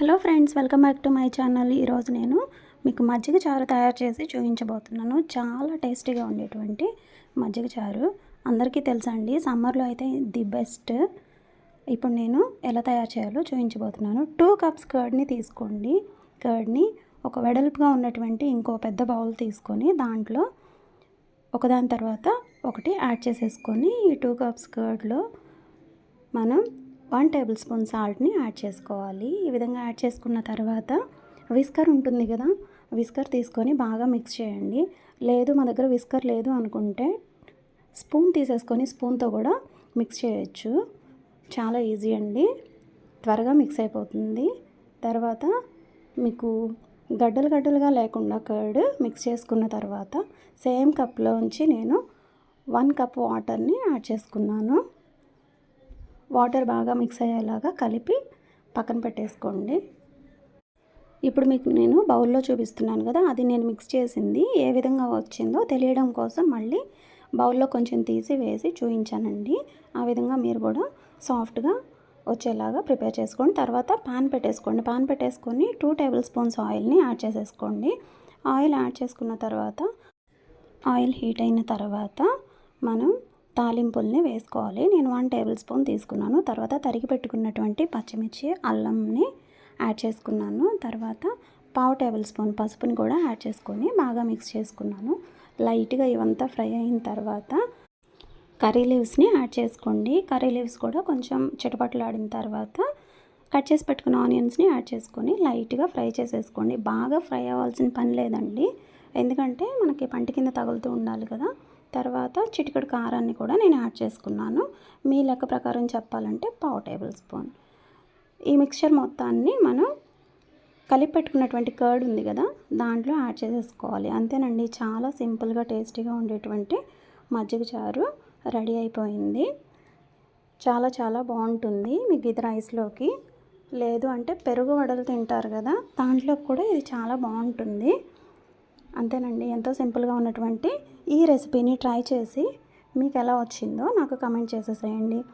Hello friends welcome back to my channel. ఈరోజు నేను మీకు మజ్జిగ చారు తయారు చేసి చూపించబోతున్నాను. చాలా టేస్టీగా ఉండేటువంటి మజ్జిగ చారు. అందరికీ తెలుసా అండి సమ్మర్లో అయితే ది బెస్ట్. ఇప్పుడు నేను ఎలా తయారు చేయాలో చూపించబోతున్నాను. టూ కప్స్ కర్డ్ని తీసుకోండి. కర్డ్ని ఒక వెడల్పుగా ఉన్నటువంటి ఇంకో పెద్ద బౌల్ తీసుకొని దాంట్లో ఒకదాని తర్వాత ఒకటి యాడ్ చేసేసుకొని ఈ టూ కప్స్ కర్డ్లో మనం వన్ టేబుల్ స్పూన్ సాల్ట్ని యాడ్ చేసుకోవాలి. ఈ విధంగా యాడ్ చేసుకున్న తర్వాత విస్కర్ ఉంటుంది కదా విస్కర్ తీసుకొని బాగా మిక్స్ చేయండి. లేదు మా దగ్గర విస్కర్ లేదు అనుకుంటే స్పూన్ తీసేసుకొని స్పూన్తో కూడా మిక్స్ చేయొచ్చు. చాలా ఈజీ అండి. త్వరగా మిక్స్ అయిపోతుంది. తర్వాత మీకు గడ్డలు గడ్డలుగా లేకుండా కర్డ్ మిక్స్ చేసుకున్న తర్వాత సేమ్ కప్లోంచి నేను వన్ కప్ వాటర్ని యాడ్ చేసుకున్నాను. వాటర్ బాగా మిక్స్ అయ్యేలాగా కలిపి పక్కన పెట్టేసుకోండి. ఇప్పుడు మీకు నేను బౌల్లో చూపిస్తున్నాను కదా అది నేను మిక్స్ చేసింది. ఏ విధంగా వచ్చిందో తెలియడం కోసం మళ్ళీ బౌల్లో కొంచెం తీసి వేసి చూపించానండి ఆ విధంగా మీరు కూడా సాఫ్ట్గా వచ్చేలాగా ప్రిపేర్ చేసుకోండి. తర్వాత పాన్ పెట్టేసుకోండి. పాన్ పెట్టేసుకొని టూ టేబుల్ స్పూన్స్ ఆయిల్ని యాడ్ చేసేసుకోండి. ఆయిల్ యాడ్ చేసుకున్న తర్వాత ఆయిల్ హీట్ అయిన తర్వాత మనం తాలింపుల్ని వేసుకోవాలి. నేను వన్ టేబుల్ స్పూన్ తీసుకున్నాను. తర్వాత తరిగి పెట్టుకున్నటువంటి పచ్చిమిర్చి అల్లంని యాడ్ చేసుకున్నాను. తర్వాత పావు టేబుల్ స్పూన్ పసుపుని కూడా యాడ్ చేసుకొని బాగా మిక్స్ చేసుకున్నాను. లైట్గా ఇవంతా ఫ్రై అయిన తర్వాత కర్రీ లీవ్స్ని యాడ్ చేసుకోండి. కర్రీ లీవ్స్ కూడా కొంచెం చిటపట్లాడిన తర్వాత కట్ చేసి పెట్టుకున్న ఆనియన్స్ని యాడ్ చేసుకొని లైట్గా ఫ్రై చేసేసుకోండి. బాగా ఫ్రై అవ్వాల్సిన పని లేదండి. ఎందుకంటే మనకి పంట కింద తగులుతూ ఉండాలి కదా. తర్వాత చిటికెడు కారాన్ని కూడా నేను యాడ్ చేసుకున్నాను. మీ లెక్క ప్రకారం చెప్పాలంటే పావు టేబుల్ స్పూన్. ఈ మిక్చర్ మొత్తాన్ని మనం కలిపి పెట్టుకున్నటువంటి కర్డ్ ఉంది కదా దాంట్లో యాడ్ చేసేసుకోవాలి. అంతేనండి చాలా సింపుల్గా టేస్టీగా ఉండేటువంటి మజ్జిగ చారు రెడీ అయిపోయింది. చాలా చాలా బాగుంటుంది మీకు ఇది రైస్లోకి. లేదు అంటే పెరుగు వడలు తింటారు కదా దాంట్లో కూడా ఇది చాలా బాగుంటుంది. అంతేనండి. ఎంతో సింపుల్గా ఉన్నటువంటి ఈ రెసిపీని ట్రై చేసి మీకు ఎలా వచ్చిందో నాకు కమెంట్ చేసేసేయండి.